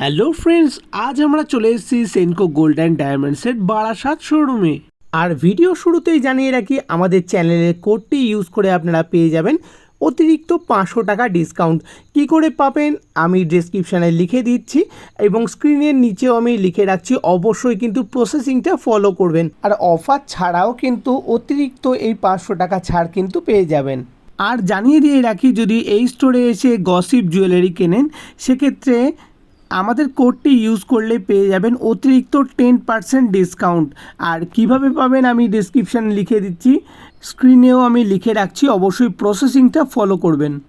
Hello friends আজ আমরা চলে এসেছি সেনকো গোল্ড অ্যান্ড ডায়মন্ডসের বারাসাত শোরুমে আর ভিডিও শুরুতেই জানিয়ে রাখি, আমাদের চ্যানেলের কোডটি ইউজ করে আপনারা পেয়ে যাবেন অতিরিক্ত পাঁচশো টাকা ডিসকাউন্ট কি করে পাবেন আমি ডেসক্রিপশানে লিখে দিচ্ছি এবং স্ক্রিনের নিচেও আমি লিখে রাখছি, অবশ্যই কিন্তু প্রসেসিংটা ফলো করবেন। আর অফার ছাড়াও কিন্তু অতিরিক্ত এই পাঁচশো টাকা ছাড় কিন্তু পেয়ে যাবেন। আর জানিয়ে দিয়ে রাখি, যদি এই স্টোরে এসে গসিপ জুয়েলারি কেনেন, সেক্ষেত্রে আমাদের কোডটি ইউজ করলে পেয়ে যাবেন অতিরিক্ত টেন পার্সেন্ট ডিসকাউন্ট আর কীভাবে পাবেন আমি ডিসক্রিপশান লিখে দিচ্ছি। স্ক্রিনেও আমি লিখে রাখছি, অবশ্যই প্রসেসিংটা ফলো করবেন।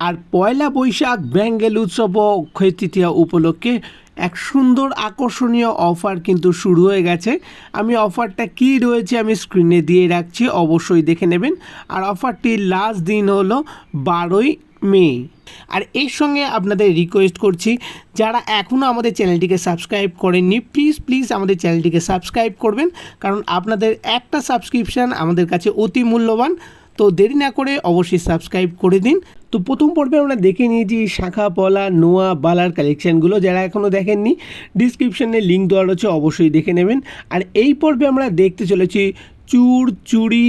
আর পয়লা বৈশাখ ব্যাঙ্গেল উৎসব অক্ষয় উপলক্ষে এক সুন্দর আকর্ষণীয় অফার কিন্তু শুরু হয়ে গেছে। আমি অফারটা কী রয়েছে আমি স্ক্রিনে দিয়ে রাখছি, অবশ্যই দেখে নেবেন। আর অফারটির লাস্ট দিন হলো বারোই মে। আর এর সঙ্গে আপনাদের রিকোয়েস্ট করছি, যারা এখনও আমাদের চ্যানেলটিকে সাবস্ক্রাইব করেননি প্লিজ প্লিজ আমাদের চ্যানেলটিকে সাবস্ক্রাইব করবেন, কারণ আপনাদের একটা সাবস্ক্রিপশান আমাদের কাছে অতি মূল্যবান। তো দেরি না করে অবশ্যই সাবস্ক্রাইব করে দিন। তো প্রথম পর্বে আমরা দেখে নিয়েছি শাখা, পলা, নোয়া, বালার কালেকশানগুলো যারা এখনও দেখেননি ডিসক্রিপশানে লিঙ্ক দেওয়া রয়েছে, অবশ্যই দেখে নেবেন। আর এই পর্বে আমরা দেখতে চলেছি চূড় চুড়ি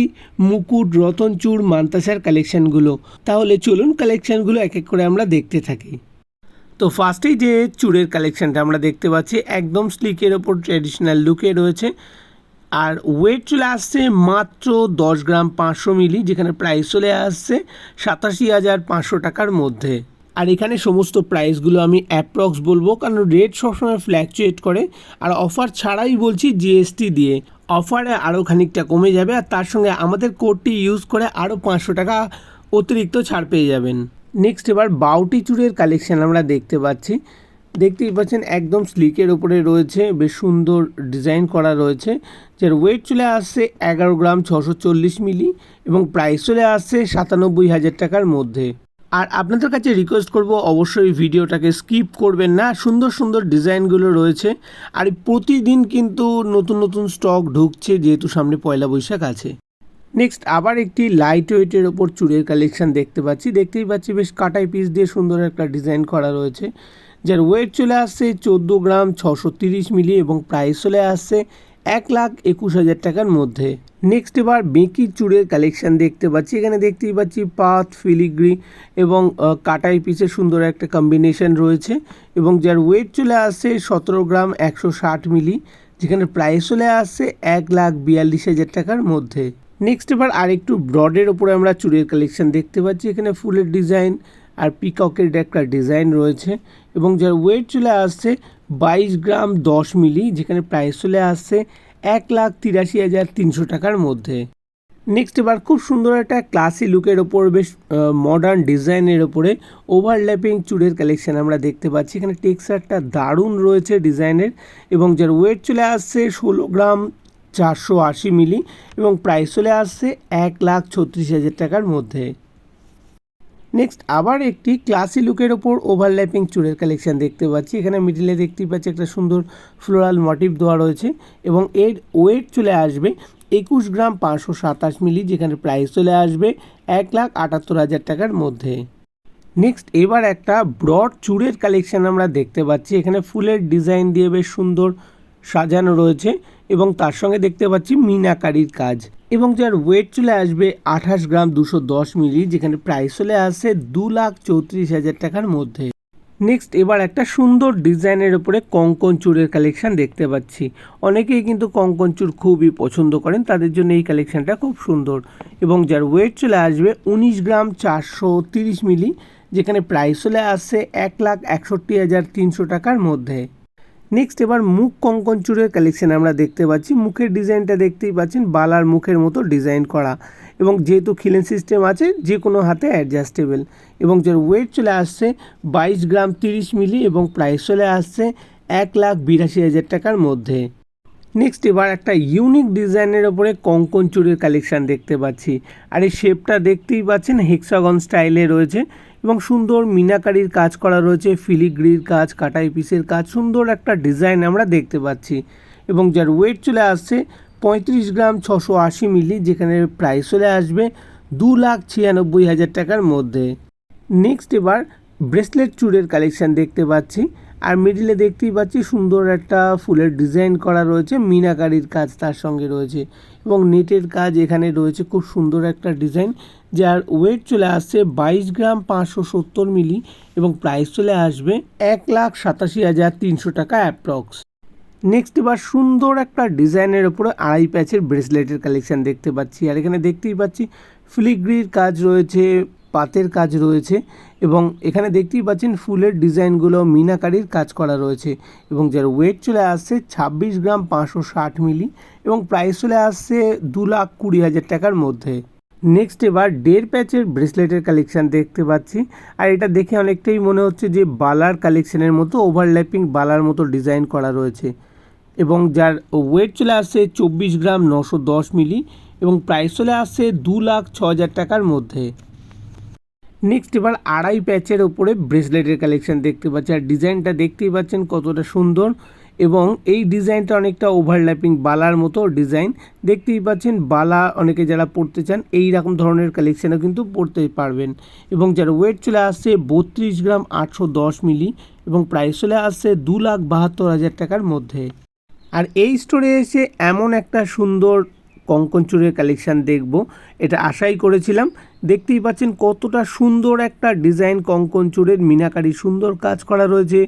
মুকুট, রতন চূড় মান্তাসার কালেকশানগুলো তাহলে চলুন কালেকশানগুলো এক এক করে আমরা দেখতে থাকি। তো ফার্স্টেই যে চূড়ের কালেকশানটা আমরা দেখতে পাচ্ছি, একদম স্লিকের ওপর ট্র্যাডিশনাল লুকে রয়েছে। আর ওয়েট চলে আসছে মাত্র দশ গ্রাম পাঁচশো মিলি, যেখানে প্রাইস চলে আসছে সাতাশি হাজার পাঁচশো টাকার মধ্যে। আর এখানে সমস্ত প্রাইসগুলো আমি অ্যাপ্রক্স বলব, কারণ রেট সবসময় ফ্ল্যাকচুয়েট করে। আর অফার ছাড়াই বলছি জিএসটি দিয়ে। অফারে আরও খানিকটা কমে যাবে আর তার সঙ্গে আমাদের কোডটি ইউজ করে আরও পাঁচশো টাকা অতিরিক্ত ছাড় পেয়ে যাবেন। নেক্সট এবার বাউটি চুড়ের কালেকশন আমরা দেখতে পাচ্ছি। দেখতেই পাচ্ছেন একদম স্লিকের ওপরে রয়েছে, বেশ সুন্দর ডিজাইন করা রয়েছে। যার ওয়েট চলে আসছে এগারো গ্রাম ছশো চল্লিশ মিলি এবং প্রাইস চলে আসছে সাতানব্বই হাজার টাকার মধ্যে। আর আপনাদের কাছে রিকোয়েস্ট করব, অবশ্যই ভিডিওটাকে স্কিপ করবেন না। সুন্দর সুন্দর ডিজাইনগুলো রয়েছে। আর প্রতিদিন কিন্তু নতুন নতুন স্টক ঢুকছে, যেহেতু সামনে পয়লা বৈশাখ আছে। নেক্সট আবার একটি লাইট ওয়েটের ওপর চুড়ের কালেকশন দেখতে পাচ্ছি। দেখতেই পাচ্ছি বেশ কাটাই পিস দিয়ে সুন্দর একটা ডিজাইন করা রয়েছে। যার ওয়েট চলে আসছে চোদ্দ গ্রাম, ছশো তিরিশ মিলি এবং প্রাইস চলে আসছে এক লাখ একুশ হাজার টাকার মধ্যে। নেক্সট এবার বেঁকি চুড়ের কালেকশন দেখতে পাচ্ছি। এখানে দেখতেই পাচ্ছি পাথ ফিলিগ্রি এবং কাটাই পিসের সুন্দর একটা কম্বিনেশন রয়েছে এবং যার ওয়েট চলে আসছে সতেরো গ্রাম একশো ষাট মিলি যেখানে প্রাইস চলে আসছে এক লাখ বিয়াল্লিশ হাজার টাকার মধ্যে। নেক্সট এবার আরেকটু ব্রডের ওপরে আমরা চুড়ের কালেকশন দেখতে পাচ্ছি। এখানে ফুলের ডিজাইন আর পিককের একটা ডিজাইন রয়েছে এবং যার ওয়েট চলে আসছে বাইশ গ্রাম দশ মিলি, যেখানে প্রাইস চলে আসছে এক লাখ তিরাশি হাজার তিনশো টাকার মধ্যে। নেক্সট এবার খুব সুন্দর একটা ক্লাসি লুকের ওপর, বেশ মডার্ন ডিজাইনের ওপরে ওভারল্যাপিং চুড়ের কালেকশন আমরা দেখতে পাচ্ছি। এখানে টেক্সচারটা দারুণ রয়েছে ডিজাইনের এবং যার ওয়েট চলে আসছে ষোলো গ্রাম চারশো আশি মিলি এবং প্রাইস চলে আসছে এক লাখ ছত্রিশ হাজার টাকার মধ্যে। নেক্সট আবার একটি ক্লাসি লুকের ওপর ওভারল্যাপিং চুড়ের কালেকশন দেখতে পাচ্ছি। এখানে মিডিলে দেখতেই পাচ্ছি একটা সুন্দর ফ্লোরাল মোটিভ দেওয়া রয়েছে এবং এর ওয়েট চলে আসবে একুশ গ্রাম পাঁচশো সাতাশ মিলি যেখানে প্রাইস চলে আসবে এক লাখ আটাত্তর হাজার টাকার মধ্যে। নেক্সট এবার একটা ব্রড চুড়ের কালেকশন আমরা দেখতে পাচ্ছি। এখানে ফুলের ডিজাইন দিয়ে বেশ সুন্দর সাজানো রয়েছে এবং তার সঙ্গে দেখতে পাচ্ছি মিনাকারির কাজ। এবং যার ওয়েট চলে আসবে আঠাশ গ্রাম দুশো দশ মিলি, যেখানে প্রাইস চলে আসে দু লাখ চৌত্রিশ হাজার টাকার মধ্যে। নেক্সট এবার একটা সুন্দর ডিজাইনের উপরে কঙ্কন চুরের কালেকশন দেখতে পাচ্ছি। অনেকেই কিন্তু কঙ্কন চুর খুবই পছন্দ করেন, তাদের জন্য এই কালেকশনটা খুব সুন্দর। এবং যার ওয়েট চলে আসবে উনিশ গ্রাম চারশো তিরিশ মিলি, যেখানে প্রাইস চলে আসছে এক লাখ একষট্টি হাজার তিনশো টাকার মধ্যে। নেক্সট এবার মুখ কঙ্কন চুরের কালেকশন আমরা দেখতে পাচ্ছি। মুখের ডিজাইনটা দেখতেই পাচ্ছেন, বালার মুখের মতো ডিজাইন করা। এবং যেহেতু খিলেন সিস্টেম আছে যে কোনো হাতে অ্যাডজাস্টেবল এবং যার ওয়েট চলে আসছে বাইশ গ্রাম তিরিশ মিলি এবং প্রাইস চলে আসছে এক লাখ বিরাশি হাজার টাকার মধ্যে। নেক্সট এবার একটা ইউনিক ডিজাইনের ওপরে কঙ্কন চুরের কালেকশন দেখতে পাচ্ছি। আর এই শেপটা দেখতেই পাচ্ছেন হেক্সাগন স্টাইলে রয়েছে এবং সুন্দর মিনাকারির কাজ করা রয়েছে ফিলিগ্রির কাজ, কাটাই পিসের কাজ, সুন্দর একটা ডিজাইন আমরা দেখতে পাচ্ছি। এবং যার ওয়েট চলে আসছে পঁয়ত্রিশ গ্রাম ছশো আশি মিলি যেখানে প্রাইস চলে আসবে দু লাখ ছিয়ানব্বই হাজার টাকার মধ্যে। নেক্সট এবার ব্রেসলেট চুড়ের কালেকশন দেখতে পাচ্ছি। আর মিডিলে দেখতেই পাচ্ছি সুন্দর একটা ফুলের ডিজাইন করা রয়েছে, মিনাকারির কাজ তার সঙ্গে রয়েছে এবং নেটের কাজ এখানে রয়েছে, খুব সুন্দর একটা ডিজাইন যার ওয়েট চলে আসছে বাইশ গ্রাম পাঁচশো সত্তর মিলি এবং প্রাইস চলে আসবে এক লাখ সাতাশি হাজার তিনশো টাকা অ্যাপ্রক্স নেক্সট এবার সুন্দর একটা ডিজাইনের ওপরে আড়াই প্যাচের ব্রেসলেটের কালেকশন দেখতে পাচ্ছি। আর এখানে দেখতেই পাচ্ছি ফিলিগ্রির কাজ রয়েছে পাতের কাজ রয়েছে এবং এখানে দেখতেই পাচ্ছেন ফুলের ডিজাইনগুলো মিনাকারির কাজ করা রয়েছে এবং যার ওয়েট চলে আসছে ছাব্বিশ গ্রাম পাঁচশো ষাট মিলি এবং প্রাইস চলে আসছে দু লাখ কুড়ি হাজার টাকার মধ্যে। নেক্সট এবার দেড় প্যাচের ব্রেসলেটের কালেকশন দেখতে পাচ্ছি। আর এটা দেখে অনেকটাই মনে হচ্ছে যে বালার কালেকশনের মতো ওভারল্যাপিং বালার মতো ডিজাইন করা রয়েছে। এবং যার ওয়েট চলে আসছে চব্বিশ গ্রাম নশো দশ মিলি এবং প্রাইস চলে আসছে দু লাখ ছ হাজার টাকার মধ্যে। নেক্সট এবার আড়াই প্যাচের ওপরে ব্রেসলেটের কালেকশন দেখতে পাচ্ছি। আর ডিজাইনটা দেখতেই পাচ্ছেন কতটা সুন্দর এবং এই ডিজাইনটা অনেকটা ওভারল্যাপিং বালার মতো ডিজাইন। দেখতেই পাচ্ছেন বালা অনেকে যারা পড়তে চান, এই রকম ধরনের কালেকশানও কিন্তু পড়তে পারবেন। এবং যার ওয়েট চলে আসছে বত্রিশ গ্রাম আটশো দশ মিলি এবং প্রাইস চলে আসছে দু লাখ বাহাত্তর হাজার টাকার মধ্যে। আর এই স্টোরে এসে এমন একটা সুন্দর কঙ্কন চুরের কালেকশান দেখব। এটা আশাই করেছিলাম। দেখতেই পাচ্ছেন কতটা সুন্দর একটা ডিজাইন কঙ্কন চুরের মিনাকারি। সুন্দর কাজ করা রয়েছে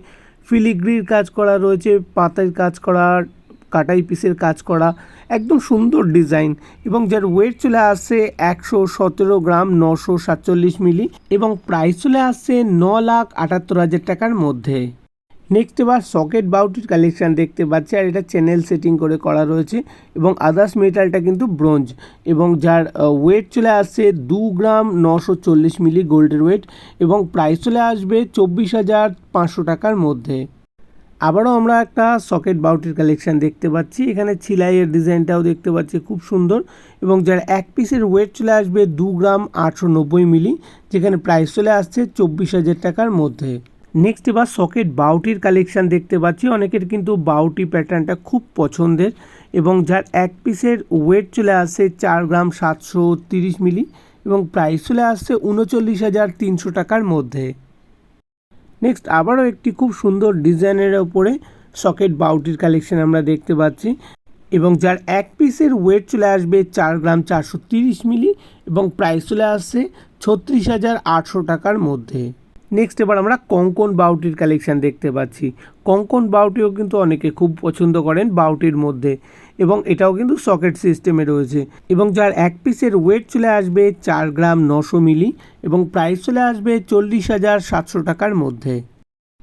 ফিলিগ্রির কাজ করা রয়েছে, পাতের কাজ করা, কাটাই পিসের কাজ করা, একদম সুন্দর ডিজাইন এবং যার ওয়েট চলে আসছে একশো সতেরো গ্রাম নশো সাতচল্লিশ মিলি এবং প্রাইস চলে আসছে ন লাখ আটাত্তর হাজার টাকার মধ্যে। নেক্সট এবার সকেট বাউটির কালেকশান দেখতে পাচ্ছি, আর এটা চ্যানেল সেটিং করে করা রয়েছে এবং আদার্স মেটালটা কিন্তু ব্রোঞ্জ এবং যার ওয়েট চলে আসছে দু গ্রাম নশো চল্লিশ মিলি গোল্ডের ওয়েট এবং প্রাইস চলে আসবে চব্বিশ হাজার পাঁচশো টাকার মধ্যে। আবারও আমরা একটা সকেট বাউটির কালেকশান দেখতে পাচ্ছি, এখানে ছিলাইয়ের ডিজাইনটাও দেখতে পাচ্ছি, খুব সুন্দর এবং যার এক পিসের ওয়েট চলে আসবে দু গ্রাম আটশো নব্বই মিলি যেখানে প্রাইস চলে আসছে চব্বিশ হাজার টাকার মধ্যে। নেক্সট এবার সকেট বাউটির কালেকশান দেখতে পাচ্ছি। অনেকের কিন্তু বাউটি প্যাটার্নটা খুব পছন্দের এবং যার এক পিসের ওয়েট চলে আসছে চার গ্রাম সাতশো তিরিশ মিলি এবং প্রাইস চলে আসছে উনচল্লিশ হাজার তিনশো টাকার মধ্যে। নেক্সট আবারও একটি খুব সুন্দর ডিজাইনের ওপরে সকেট বাউটির কালেকশন আমরা দেখতে পাচ্ছি এবং যার এক পিসের ওয়েট চলে আসবে চার গ্রাম চারশো তিরিশ মিলি এবং প্রাইস চলে আসছে ছত্রিশ হাজার আটশো টাকার মধ্যে। নেক্সট এবার আমরা কঙ্কন বাউটির কালেকশান দেখতে পাচ্ছি। কঙ্কন বাউটিও কিন্তু অনেকে খুব পছন্দ করেন বাউটির মধ্যে এবং এটাও কিন্তু সকেট সিস্টেমে রয়েছে এবং যার এক পিসের ওয়েট চলে আসবে চার গ্রাম নশো মিলি এবং প্রাইস চলে আসবে চল্লিশ হাজার সাতশো টাকার মধ্যে।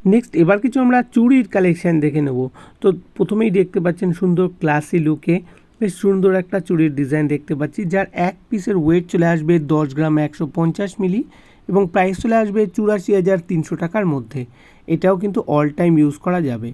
নেক্সট এবার কিছু আমরা চুড়ির কালেকশান দেখে নেব। তো প্রথমেই দেখতে পাচ্ছেন সুন্দর ক্লাসি লুকে বেশ সুন্দর একটা চুড়ির ডিজাইন দেখতে পাচ্ছি যার এক পিসের ওয়েট চলে আসবে দশ গ্রাম একশো পঞ্চাশ মিলি এবং প্রাইস চলে আসবে চুরাশি হাজার তিনশো টাকার মধ্যে। এটাও কিন্তু অল টাইম ইউজ করা যাবে।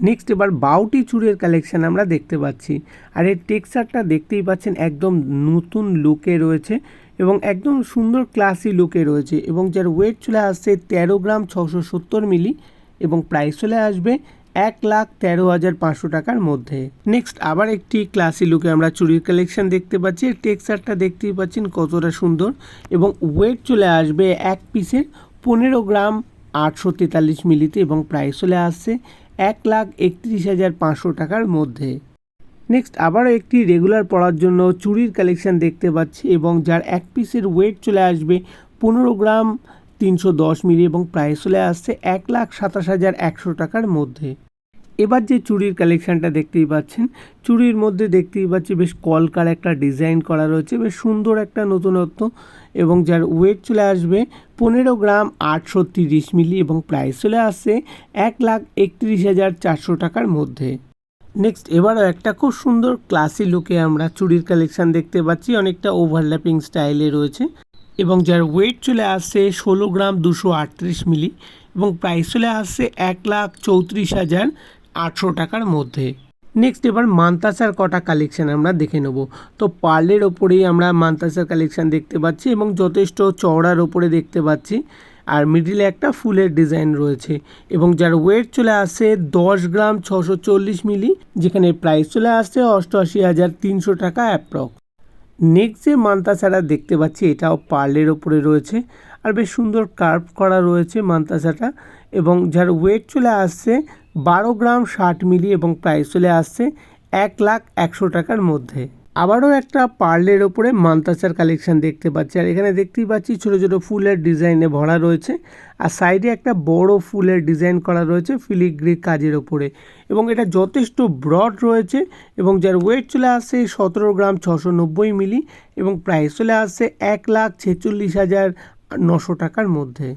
নেক্সট এবার বাউটি চুড়ের কালেকশান আমরা দেখতে পাচ্ছি। আর এর টেক্সচারটা দেখতেই পাচ্ছেন একদম নতুন লুকে রয়েছে এবং একদম সুন্দর ক্লাসি লুকে রয়েছে এবং যার ওয়েট চলে আসছে তেরো গ্রাম ছশো সত্তর মিলি এবং প্রাইস চলে আসবে এক লাখ তেরো হাজার পাঁচশো টাকার মধ্যে। নেক্সট আবার একটি ক্লাসি লুকে আমরা চুরির কালেকশন দেখতে পাচ্ছি। এর টেক্সচারটা দেখতেই পাচ্ছেন কতটা সুন্দর এবং ওয়েট চলে আসবে এক পিসের পনেরো গ্রাম আটশো তেতাল্লিশ মিলিতে এবং প্রাইস চলে আসছে এক লাখ একত্রিশ হাজার পাঁচশো টাকার মধ্যে। নেক্সট আবারও একটি রেগুলার পড়ার জন্য চুরির কালেকশন দেখতে পাচ্ছি এবং যার এক পিসের ওয়েট চলে আসবে পনেরো গ্রাম তিনশো দশ মিলি এবং প্রাইস চলে আসছে এক লাখ সাতাশ হাজার একশো টাকার মধ্যে। এবার যে চুড়ির কালেকশানটা দেখতেই পাচ্ছেন, চুড়ির মধ্যে দেখতেই পাচ্ছি বেশ কলকার একটা ডিজাইন করা রয়েছে, বেশ সুন্দর একটা নতুনত্ব এবং যার ওয়েট চলে আসবে পনেরো গ্রাম আটশো তিরিশ মিলি এবং প্রাইস চলে আসছে এক লাখ একত্রিশ হাজার চারশো টাকার মধ্যে। নেক্সট এবারও একটা খুব সুন্দর ক্লাসি লুকে আমরা চুড়ির কালেকশান দেখতে পাচ্ছি, অনেকটা ওভারল্যাপিং স্টাইলে রয়েছে। এবং যার ওয়েট চলে আসছে ষোলো গ্রাম দুশো আটত্রিশ মিলি এবং প্রাইস চলে আসছে এক লাখ চৌত্রিশ হাজার আটশো টাকার মধ্যে। নেক্সট এবার মান্তাসার কটা কালেকশান আমরা দেখে নেব। তো পার্লের ওপরেই আমরা মান্তাসার কালেকশান দেখতে পাচ্ছি এবং যথেষ্ট চওড়ার ওপরে দেখতে পাচ্ছি। আর মিডিলে একটা ফুলের ডিজাইন রয়েছে এবং যার ওয়েট চলে আসছে দশ গ্রাম ছশো চল্লিশ মিলি, যেখানে প্রাইস চলে আসছে অষ্টআশি হাজার তিনশো টাকা অ্যাপ্রক্স নেক্সট যে মান্তাসাটা দেখতে পাচ্ছি, এটাও পার্লের ওপরে রয়েছে। আর বেশ সুন্দর কার্ভ করা রয়েছে মান্তাসাটা এবং যার ওয়েট চলে আসছে বারো গ্রাম ষাট মিলি এবং প্রাইস চলে আসছে এক লাখ একশো টাকার মধ্যে। আবারও একটা পার্লের ওপরে মান্তাসার কালেকশন দেখতে পাচ্ছি। আর এখানে দেখতেই পাচ্ছি ছোটো ছোটো ফুলের ডিজাইনে ভরা রয়েছে। আর সাইডে একটা বড় ফুলের ডিজাইন করা রয়েছে ফিলিগ্রি কাজের ওপরে। এবং এটা যথেষ্ট ব্রড রয়েছে এবং যার ওয়েট চলে আসছে সতেরো গ্রাম ছশো নব্বই মিলি এবং প্রাইস চলে আসছে এক লাখ ছেচল্লিশ হাজার নশো টাকার মধ্যে।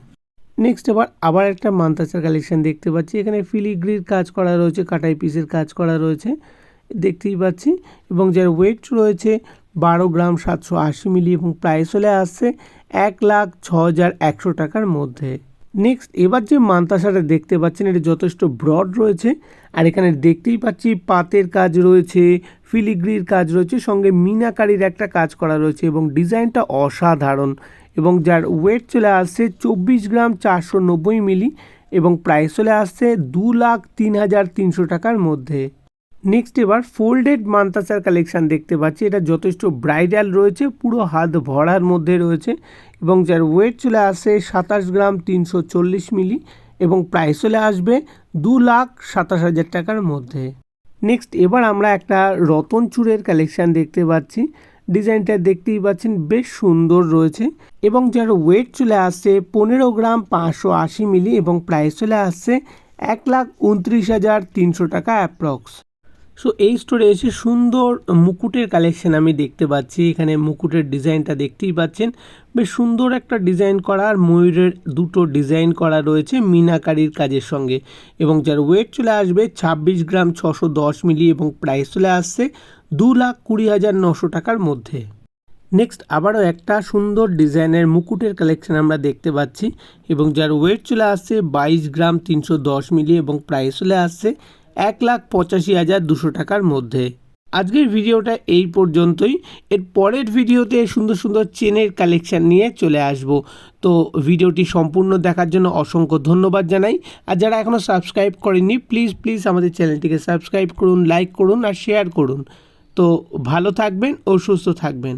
নেক্সট এবার আবার একটা মান্তাসার কালেকশন দেখতে পাচ্ছি। এখানে ফিলিগ্রির কাজ করা রয়েছে, কাটাই পিসের কাজ করা রয়েছে, দেখতেই পাচ্ছি। এবং যার ওয়েট রয়েছে বারো গ্রাম সাতশো আশি মিলি এবং প্রাইস চলে আসছে এক লাখ ছ হাজার একশো টাকার মধ্যে। নেক্সট এবার যে মান্তাসাটা দেখতে পাচ্ছেন, এটা যথেষ্ট ব্রড রয়েছে, আর এখানে দেখতেই পাচ্ছি পাতের কাজ রয়েছে ফিলিগ্রির কাজ রয়েছে, সঙ্গে মিনাকারির একটা কাজ করা রয়েছে এবং ডিজাইনটা অসাধারণ এবং যার ওয়েট চলে আসছে চব্বিশ গ্রাম চারশো নব্বই মিলি এবং প্রাইস চলে আসছে দু লাখ তিন হাজার তিনশো টাকার মধ্যে। নেক্সট এবার ফোল্ডেড মান্তাসার কালেকশান দেখতে পাচ্ছি। এটা যথেষ্ট ব্রাইডাল রয়েছে, পুরো হাত ভরার মধ্যে রয়েছে এবং যার ওয়েট চলে আসে সাতাশ গ্রাম তিনশো চল্লিশ মিলি এবং প্রাইস চলে আসবে দু লাখ সাতাশ হাজার টাকার মধ্যে। নেক্সট এবার আমরা একটা রতন চূড়ের কালেকশান দেখতে পাচ্ছি। ডিজাইনটা দেখতেই পাচ্ছেন, বেশ সুন্দর রয়েছে এবং যার ওয়েট চলে আসছে পনেরো গ্রাম পাঁচশো আশি মিলি এবং প্রাইস চলে আসছে এক লাখ উনত্রিশ হাজার তিনশো টাকা অ্যাপ্রক্স সো এই স্টোরে এসে সুন্দর মুকুটের কালেকশন আমি দেখতে পাচ্ছি। এখানে মুকুটের ডিজাইনটা দেখতেই পাচ্ছেন। বেশ সুন্দর একটা ডিজাইন করা আর ময়ূরের দুটো ডিজাইন করা রয়েছে মিনাকারির কাজের সঙ্গে। এবং যার ওয়েট চলে আসবে ছাব্বিশ গ্রাম ছশো দশ মিলি এবং প্রাইস চলে আসছে দু লাখ কুড়ি হাজার নশো টাকার মধ্যে। নেক্সট আবারও একটা সুন্দর ডিজাইনের মুকুটের কালেকশন আমরা দেখতে পাচ্ছি। এবং যার ওয়েট চলে আসছে বাইশ গ্রাম তিনশো দশ মিলি এবং প্রাইস চলে আসছে এক লাখ পঁচাশি হাজার দুশো টাকার মধ্যে। আজকের ভিডিওটা এই পর্যন্তই। এর পরের ভিডিওতে সুন্দর সুন্দর চেনের কালেকশান নিয়ে চলে আসব। তো ভিডিওটি সম্পূর্ণ দেখার জন্য অসংখ্য ধন্যবাদ জানাই। আর যারা এখনও সাবস্ক্রাইব করেননি, প্লিজ প্লিজ আমাদের চ্যানেলটিকে সাবস্ক্রাইব করুন, লাইক করুন আর শেয়ার করুন। তো ভালো থাকবেন ও সুস্থ থাকবেন।